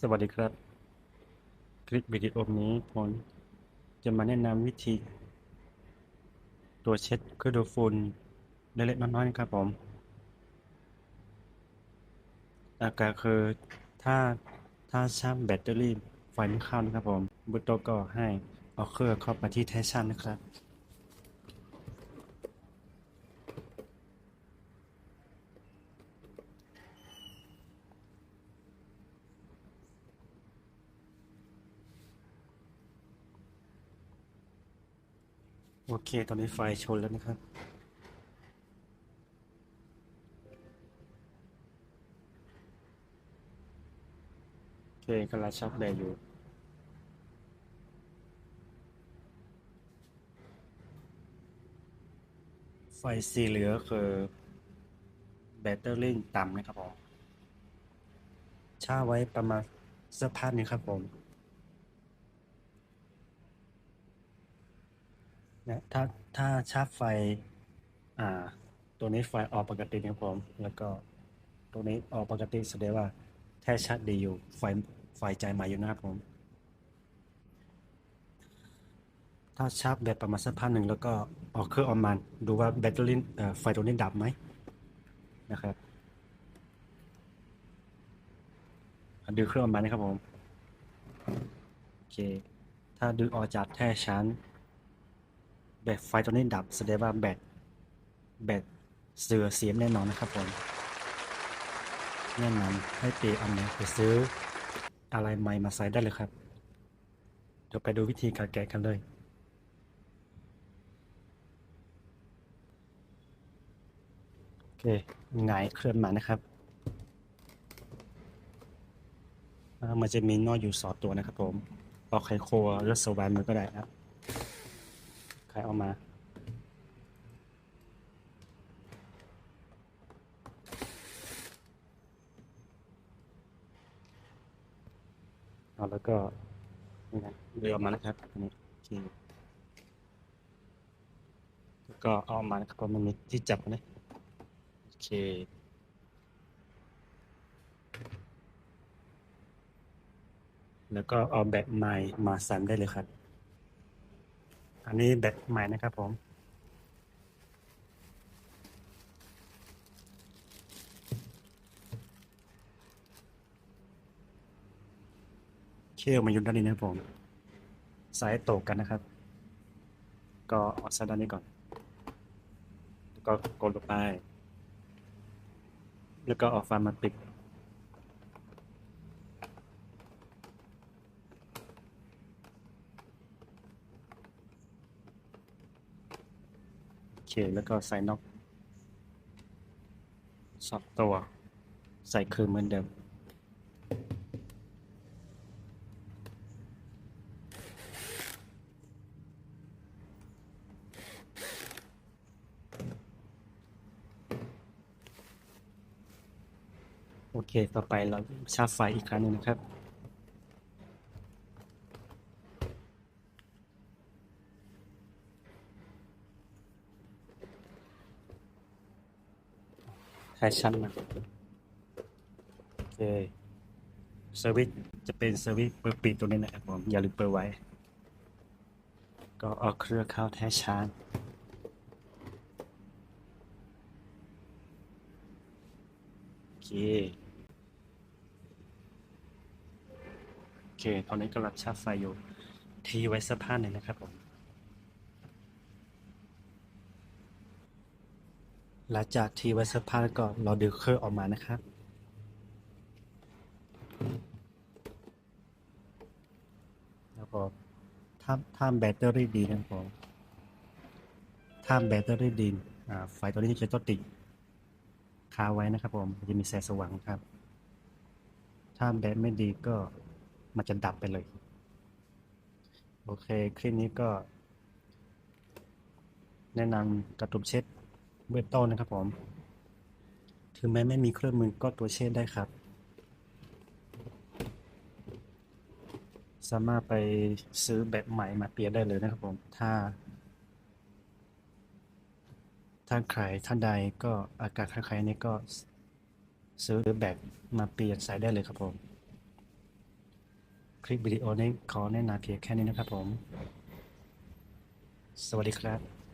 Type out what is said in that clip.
สวัสดีครับ คลิปวิดีโอนี้ผมจะมาแนะนำวิธี ตัวเช็ดเครื่องดูดฝุ่นเล็กๆน้อยๆนะครับผมหลัการคือถ้าถ้าชาร์จแบตเตอรี่ไฟไม่เข้านะครับผมบุตโตก็ให้เอาเครื่องเข้าไปที่แทชชั่นนะครับ โอเค ตอนนี้ไฟชนแล้วนะครับ โอเคกำลังชักแบตอยู่ ไฟสีเหลืองคือ แบตเตอรี่ต่ำนะครับผมชาไว้ประมาณสักพักนึงครับผม นะถ้าถ้าชาร์จไฟ อ่า ตัวนี้ไฟออกปกตินะครับผม แล้วก็ตัวนี้ออกปกติแสดงว่าแท้ชาร์จดีอยู่ ไฟไฟใจใหม่อยู่นะครับผม ถ้าชาร์จแบตประมาณสักพักหนึ่งแล้วก็ออกเครื่องออกมาดูว่าแบตเตอรี่ไฟตัวนี้ดับไหมนะครับดึงเครื่องออกมานะครับผม โอเค ถ้าดึงออกจากแท่ชาร์ แบตไฟตัวนี้ดับแสดงว่าแบตแบตเสือเสียมแน่นอนนะครับผมแนะนำให้เปลี่ยนอันนี้ไปซื้ออะไรใหม่มาใส่ได้เลยครับ เดี๋ยวไปดูวิธีการแกะกันเลยโอเคหงายเคลื่อนมานะครับมันจะมีนออยู่สองตัวนะครับผมเอาไขโครัวหรือสวายมือก็ได้ครับ ขายออกมาเอาแล้วก็นี่นะเรือออกมานะครับอันนี้โอเคแล้วก็เอามานะครับเพราะมันมีที่จับนะโอเคแล้วก็เอาแบตใหม่มาใส่ได้เลยครับ อันนี้แบตใหม่นะครับผมเคี่ยวมายู่ด้านนี้นะผม สายตกกันนะครับ ก็ออกซะด้านนี้ก่อน แล้วก็กดลงไป แล้วก็ออกฟันมาปิด เค แล้วก็ใส่น็อกสองตัว ใส่คืนเหมือนเดิม โอเค ต่อไปเราชาร์จไฟอีกครั้งหนึงนะครับ แฟชั่นนะโอเคสวิตช์จะเป็นสวิตช์เปิดปิดตัวนี้นะครับผมอย่าลืมเปิดไว้ ก็เอาเครื่องเข้าแท้ชาร์จโอเคโอเค ตอนนี้กำลังชาร์จไฟอยู่ทีไว้สักพักหนึ่งนะครับผม หลังจากทีไว้สักพักก็เราดึงเครื่องออกมานะครับ แล้วก็ถ้าถ้าแบตเตอรี่ดีนะครับผมถ้าแบตเตอรี่ดีอ่าไฟตัวนี้จะต้องติดคาไว้นะครับผมจะมีแสงสว่างครับ ถ้าแบตไม่ดีก็มันจะดับไปเลย โอเค คลิปนี้ก็ แนะนำกระตุกเช็ด เบื้องต้นนะครับผม ถึงแม้ไม่มีเครื่องมือก็ตัวเช็ดได้ครับ สามารถไปซื้อแบบใหม่มาเปลี่ยนได้เลยนะครับผม ถ้า ถ้าใครท่านใดก็อาการคล้ายๆนี้ก็ซื้อแบบมาเปลี่ยนใส่ได้เลยครับผม คลิปวิดีโอนี้ขอแนะนำเพียงแค่นี้นะครับผม สวัสดีครับ